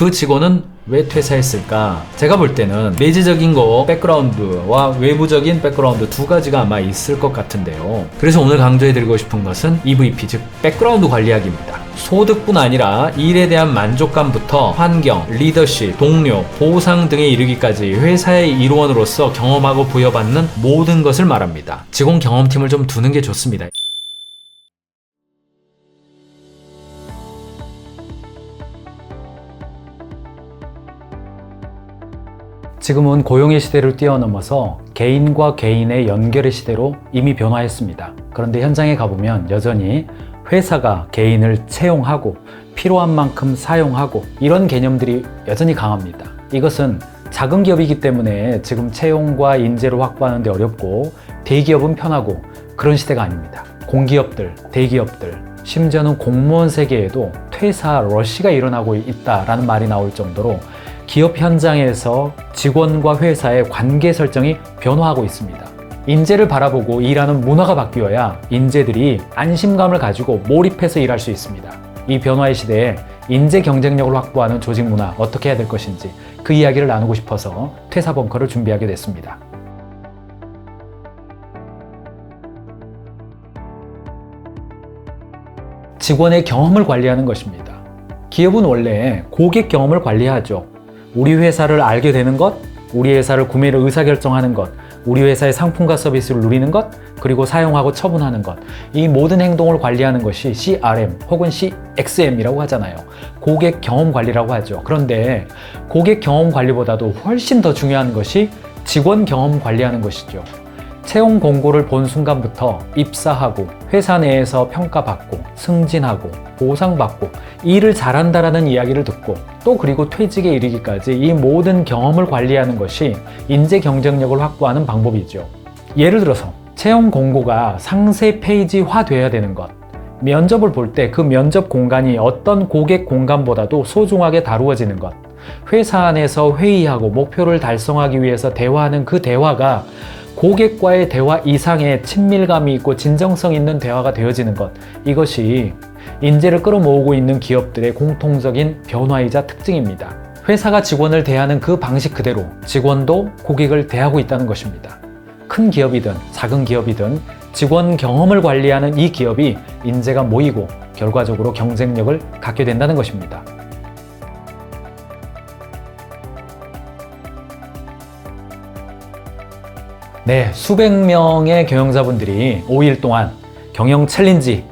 그 직원은 왜 퇴사했을까? 제가 볼 때는 내재적인 거 백그라운드와 외부적인 백그라운드 두 가지가 아마 있을 것 같은데요. 그래서 오늘 강조해드리고 싶은 것은 EVP, 즉 백그라운드 관리학입니다. 소득뿐 아니라 일에 대한 만족감부터 환경, 리더십, 동료, 보상 등에 이르기까지 회사의 일원으로서 경험하고 부여받는 모든 것을 말합니다. 직원 경험팀을 좀 두는 게 좋습니다. 지금은 고용의 시대를 뛰어넘어서 개인과 개인의 연결의 시대로 이미 변화했습니다. 그런데 현장에 가보면 여전히 회사가 개인을 채용하고 필요한 만큼 사용하고 이런 개념들이 여전히 강합니다. 이것은 작은 기업이기 때문에 지금 채용과 인재를 확보하는데 어렵고 대기업은 편하고 그런 시대가 아닙니다. 공기업들, 대기업들, 심지어는 공무원 세계에도 퇴사 러시가 일어나고 있다라는 말이 나올 정도로 기업 현장에서 직원과 회사의 관계 설정이 변화하고 있습니다. 인재를 바라보고 일하는 문화가 바뀌어야 인재들이 안심감을 가지고 몰입해서 일할 수 있습니다. 이 변화의 시대에 인재 경쟁력을 확보하는 조직 문화 어떻게 해야 될 것인지 그 이야기를 나누고 싶어서 퇴사 벙커를 준비하게 됐습니다. 직원의 경험을 관리하는 것입니다. 기업은 원래 고객 경험을 관리하죠. 우리 회사를 알게 되는 것, 우리 회사를 구매를 의사결정하는 것, 우리 회사의 상품과 서비스를 누리는 것, 그리고 사용하고 처분하는 것. 이 모든 행동을 관리하는 것이 CRM 혹은 CXM이라고 하잖아요. 고객 경험 관리라고 하죠. 그런데 고객 경험 관리보다도 훨씬 더 중요한 것이 직원 경험 관리하는 것이죠. 채용 공고를 본 순간부터 입사하고 회사 내에서 평가받고 승진하고 보상받고 일을 잘한다라는 이야기를 듣고 또 그리고 퇴직에 이르기까지 이 모든 경험을 관리하는 것이 인재 경쟁력을 확보하는 방법이죠. 예를 들어서 채용 공고가 상세 페이지화 돼야 되는 것. 면접을 볼 때 그 면접 공간이 어떤 고객 공간보다도 소중하게 다루어지는 것. 회사 안에서 회의하고 목표를 달성하기 위해서 대화하는 그 대화가 고객과의 대화 이상의 친밀감이 있고 진정성 있는 대화가 되어지는 것. 이것이 인재를 끌어모으고 있는 기업들의 공통적인 변화이자 특징입니다. 회사가 직원을 대하는 그 방식 그대로 직원도 고객을 대하고 있다는 것입니다. 큰 기업이든 작은 기업이든 직원 경험을 관리하는 이 기업이 인재가 모이고 결과적으로 경쟁력을 갖게 된다는 것입니다. 네, 수백 명의 경영자분들이 5일 동안 경영 챌린지,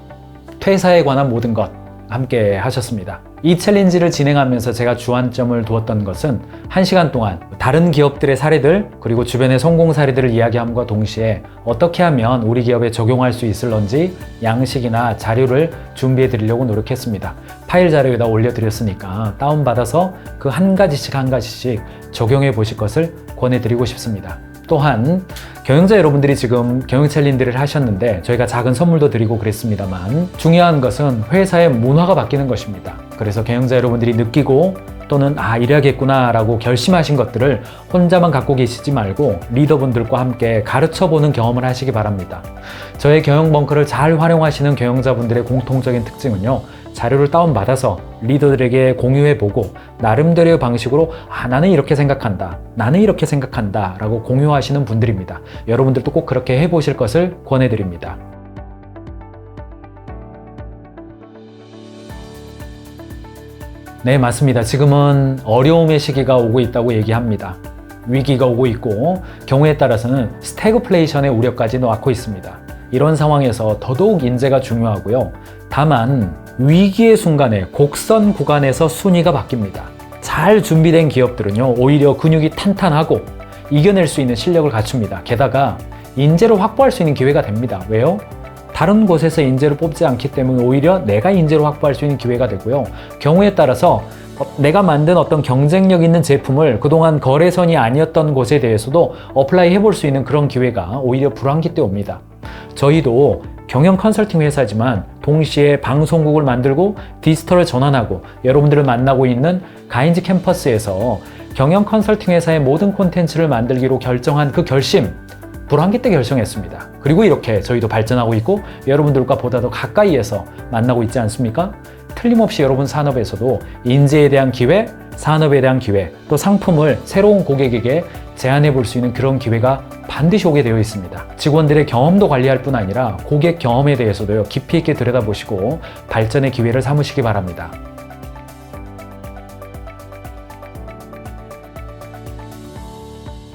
퇴사에 관한 모든 것 함께 하셨습니다. 이 챌린지를 진행하면서 제가 주안점을 두었던 것은 1시간 동안 다른 기업들의 사례들 그리고 주변의 성공 사례들을 이야기함과 동시에 어떻게 하면 우리 기업에 적용할 수 있을런지 양식이나 자료를 준비해 드리려고 노력했습니다. 파일 자료에다 올려드렸으니까 다운받아서 그 한 가지씩 한 가지씩 적용해 보실 것을 권해 드리고 싶습니다. 또한 경영자 여러분들이 지금 경영 챌린지를 하셨는데 저희가 작은 선물도 드리고 그랬습니다만 중요한 것은 회사의 문화가 바뀌는 것입니다. 그래서 경영자 여러분들이 느끼고 또는 아 이래야겠구나 라고 결심하신 것들을 혼자만 갖고 계시지 말고 리더분들과 함께 가르쳐 보는 경험을 하시기 바랍니다. 저의 경영 벙커를 잘 활용하시는 경영자분들의 공통적인 특징은요. 자료를 다운받아서 리더들에게 공유해보고 나름대로의 방식으로 아, 나는 이렇게 생각한다. 나는 이렇게 생각한다. 라고 공유하시는 분들입니다. 여러분들도 꼭 그렇게 해보실 것을 권해드립니다. 네, 맞습니다. 지금은 어려움의 시기가 오고 있다고 얘기합니다. 위기가 오고 있고 경우에 따라서는 스태그플레이션의 우려까지 놓고 있습니다. 이런 상황에서 더더욱 인재가 중요하고요. 다만 위기의 순간에 곡선 구간에서 순위가 바뀝니다. 잘 준비된 기업들은요, 오히려 근육이 탄탄하고 이겨낼 수 있는 실력을 갖춥니다. 게다가 인재를 확보할 수 있는 기회가 됩니다. 왜요? 다른 곳에서 인재를 뽑지 않기 때문에 오히려 내가 인재를 확보할 수 있는 기회가 되고요. 경우에 따라서 어, 내가 만든 어떤 경쟁력 있는 제품을 그동안 거래선이 아니었던 곳에 대해서도 어플라이 해볼 수 있는 그런 기회가 오히려 불황기 때 옵니다. 저희도 경영 컨설팅 회사지만 동시에 방송국을 만들고 디지털을 전환하고 여러분들을 만나고 있는 가인즈 캠퍼스에서 경영 컨설팅 회사의 모든 콘텐츠를 만들기로 결정한 그 결심 불황기 때 결정했습니다. 그리고 이렇게 저희도 발전하고 있고 여러분들과 보다 더 가까이에서 만나고 있지 않습니까? 틀림없이 여러분 산업에서도 인재에 대한 기회, 산업에 대한 기회, 또 상품을 새로운 고객에게 제안해 볼 수 있는 그런 기회가 반드시 오게 되어 있습니다. 직원들의 경험도 관리할 뿐 아니라 고객 경험에 대해서도요, 깊이 있게 들여다보시고 발전의 기회를 삼으시기 바랍니다.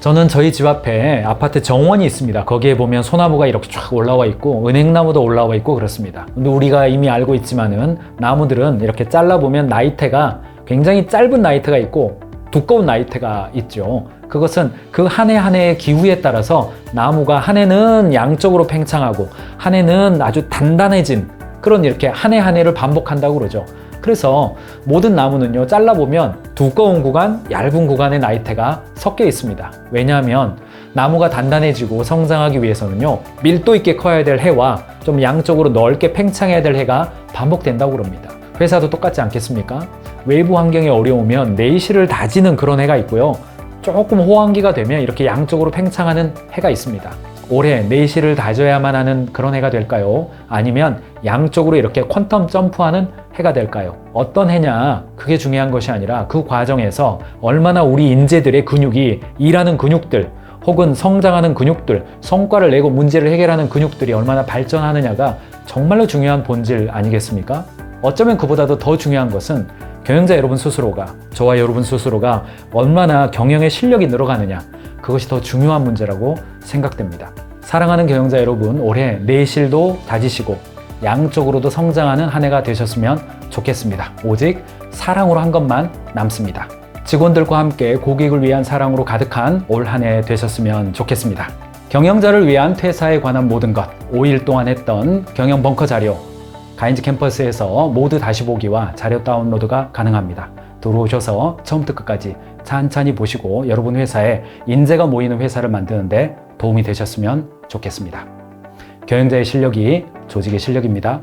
저는 저희 집 앞에 아파트 정원이 있습니다. 거기에 보면 소나무가 이렇게 쫙 올라와 있고 은행나무도 올라와 있고 그렇습니다. 근데 우리가 이미 알고 있지만은 나무들은 이렇게 잘라보면 나이테가 굉장히 짧은 나이테가 있고 두꺼운 나이테가 있죠. 그것은 그 한 해 한 해의 기후에 따라서 나무가 한 해는 양쪽으로 팽창하고 한 해는 아주 단단해진 그런 이렇게 한 해한 해를 반복한다고 그러죠. 그래서 모든 나무는요, 잘라보면 두꺼운 구간, 얇은 구간의 나이테가 섞여 있습니다. 왜냐하면 나무가 단단해지고 성장하기 위해서는요, 밀도 있게 커야 될 해와 좀 양쪽으로 넓게 팽창해야 될 해가 반복된다고 그럽니다. 회사도 똑같지 않겠습니까? 외부 환경이 어려우면 내실을 다지는 그런 해가 있고요. 조금 호황기가 되면 이렇게 양쪽으로 팽창하는 해가 있습니다. 올해 내실을 다져야만 하는 그런 해가 될까요? 아니면 양쪽으로 이렇게 퀀텀 점프하는 해가 될까요? 어떤 해냐? 그게 중요한 것이 아니라 그 과정에서 얼마나 우리 인재들의 근육이 일하는 근육들 혹은 성장하는 근육들, 성과를 내고 문제를 해결하는 근육들이 얼마나 발전하느냐가 정말로 중요한 본질 아니겠습니까? 어쩌면 그보다도 더 중요한 것은 경영자 여러분 스스로가, 저와 여러분 스스로가 얼마나 경영의 실력이 늘어가느냐, 그것이 더 중요한 문제라고 생각됩니다. 사랑하는 경영자 여러분, 올해 내실도 다지시고 양쪽으로도 성장하는 한 해가 되셨으면 좋겠습니다. 오직 사랑으로 한 것만 남습니다. 직원들과 함께 고객을 위한 사랑으로 가득한 올 한 해 되셨으면 좋겠습니다. 경영자를 위한 퇴사에 관한 모든 것, 5일 동안 했던 경영 벙커 자료, 가인즈 캠퍼스에서 모두 다시 보기와 자료 다운로드가 가능합니다. 들어오셔서 처음부터 끝까지 찬찬히 보시고 여러분 회사에 인재가 모이는 회사를 만드는데 도움이 되셨으면 좋겠습니다. 경영자의 실력이 조직의 실력입니다.